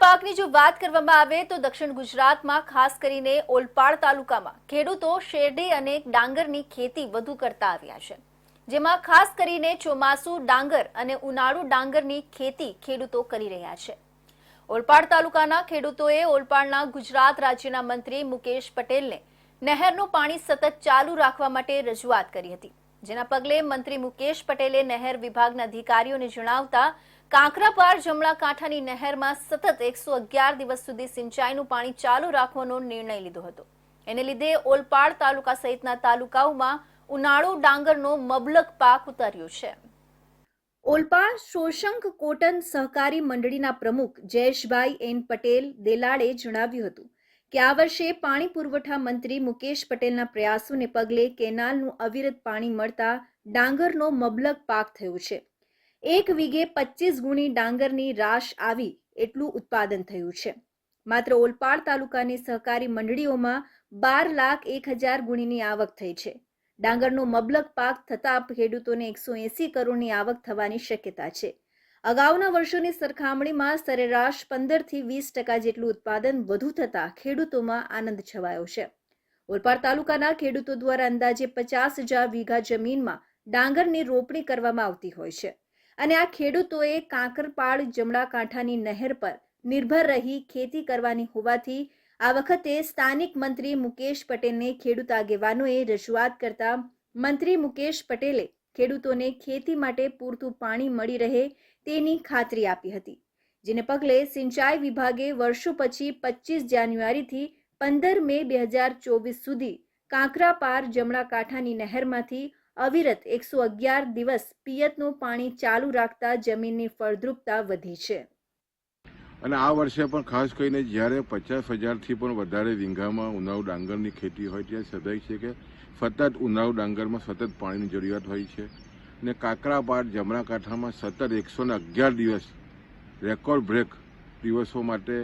પાકની જો વાત કરવામાં આવે તો દક્ષિણ ગુજરાતમાં ખાસ કરીને ઓલપાડ તાલુકામાં ખેડૂતો શેરડી અને ડાંગરની ખેતી વધુ કરતા આવ્યા છે. જેમાં ખાસ કરીને ચોમાસુ ડાંગર અને ઉનાળુ ડાંગરની ખેતી ખેડૂતો કરી રહ્યા છે. ઓલપાડ તાલુકાના ખેડૂતોએ ઓલપાડના ગુજરાત રાજ્યના મંત્રી મુકેશ પટેલને નહેરનું પાણી સતત ચાલુ રાખવા માટે રજૂઆત કરી હતી. જેના પગલે મંત્રી મુકેશ પટેલે નહેર વિભાગના અધિકારીઓને જણાવતા કાંકરાપાર જમણા કાંઠાની નહેરમાં સતત એકસો અગિયાર દિવસ સુધી સિંચાઈનું પાણી ચાલુ રાખવાનો નિર્ણય લીધો હતો. એને લીધે ઓલપાડ તાલુકા સહિતના તાલુકાઓમાં ઉનાળુ ડાંગરનો મબલક પાક ઉતર્યો છે. ઓલપાડ શોશંક કોટન સહકારી મંડળીના પ્રમુખ જયેશભાઈ એન પટેલ દેલાડે જણાવ્યું હતું કે આ વર્ષે પાણી પુરવઠા મંત્રી મુકેશ પટેલના પ્રયાસોને પગલે કેનાલનું અવિરત પાણી મળતા ડાંગરનો મબલક પાક થયો છે. એક વીઘે પચીસ ગુણી ડાંગરની રાશ આવી એટલું ઉત્પાદન થયું છે. માત્ર ઓલપાડ તાલુકાની સહકારી મંડળીઓમાં બાર લાખ એક હજાર ગુણીની આવક થઈ છે. ડાંગરનો મબલક પાક થતાં ખેડૂતોને એકસો એંસી કરોડની આવક થવાની શક્યતા છે. અગાઉના વર્ષોની સરખામણીમાં સરેરાશ પંદરથી વીસ ટકા જેટલું ઉત્પાદન વધુ થતાં ખેડૂતોમાં આનંદ છવાયો છે. ઓલપાડ તાલુકાના ખેડૂતો દ્વારા અંદાજે પચાસ હજાર વીઘા જમીનમાં ડાંગરની રોપણી કરવામાં આવતી હોય છે. અને આ ખેડૂતોએ કાંકરપાળ જમણા કાંઠાની નહેર પર નિર્ભર રહી ખેતી કરવાની હોવાથી આ વખતે સ્થાનિક મંત્રી મુકેશ પટેલને ખેડૂત આગેવાનોએ રજૂઆત કરતા મંત્રી મુકેશ પટેલે ખેડૂતોને ખેતી માટે પૂરતું પાણી મળી રહે તેની ખાતરી આપી હતી, જેને પગલે સિંચાઈ વિભાગે વર્ષો પછી પચીસ જાન્યુઆરીથી પંદર મે બે હજાર ચોવીસ સુધી કાંકરાપાર જમણા કાંઠાની નહેરમાંથી અવિરત એકસો અગિયાર દિવસ પિયતનું પાણી ચાલુ રાખતા જમીનની ફળદ્રુપતા વધી છે. અને આ વર્ષે પણ ખાસ કરીને જ્યારે પચાસ હજારથી પણ વધારે વીંઘામાં ઉનાળુ ડાંગરની ખેતી હોય ત્યારે સદાય છે કે સતત ઉનાળુ ડાંગરમાં સતત પાણીની જરૂરિયાત હોય છે. ને કાકરાપાડ જમણા કાંઠામાં સતત એકસો ને અગિયાર દિવસ રેકોર્ડ બ્રેક દિવસો માટે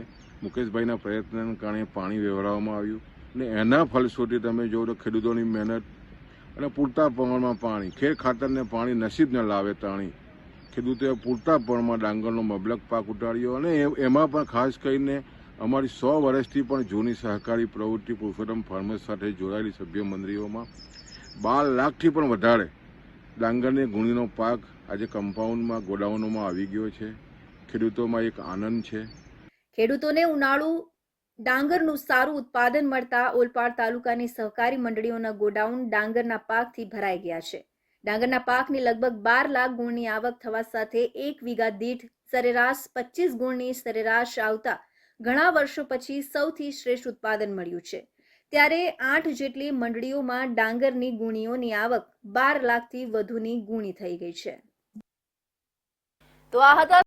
મુકેશભાઈના પ્રયત્નને કારણે પાણી વેવડાવવામાં આવ્યું. ને એના ફલશ્રુતિ તમે જોવો તો ખેડૂતોની મહેનત અને પૂરતા પ્રમાણમાં પાણી. ખેર ખાતરને પાણી નસીબ ન લાવે તાણી. ખેડૂતોએ પૂરતા પ્રમાણમાં ડાંગરનો મબલક પાક ઉતાર્યો અને એમાં પણ ખાસ કરીને અમારી સો વર્ષથી પણ જૂની સહકારી પ્રવૃત્તિ પુરુષોત્તમ ફાર્મર્સ સાથે જોડાયેલી સભ્ય મંડળીઓમાં બાર લાખથી પણ વધારે ડાંગરની ગુણીનો પાક આજે કમ્પાઉન્ડમાં, ગોડાઉનોમાં આવી ગયો છે. ખેડૂતોમાં એક આનંદ છે. ખેડૂતોને ઉનાળુ ડાંગરનું સારું ઉત્પાદન મળતા ઓલપાડ તાલુકાની સહકારી મંડળીઓના ગોડાઉન ડાંગરના પાકથી ભરાઈ ગયા છે. ડાંગરના પાકની લગભગ બાર લાખ ગુણની આવક થવા સાથે એક વીઘા દીઠ સરેરાશ પચીસ ગુણની સરેરાશ આવતા ઘણા વર્ષો પછી સૌથી શ્રેષ્ઠ ઉત્પાદન મળ્યું છે. ત્યારે આઠ જેટલી મંડળીઓમાં ડાંગરની ગુણીઓની આવક બાર લાખથી વધુની ગુણી થઈ ગઈ છે. તો આ હતા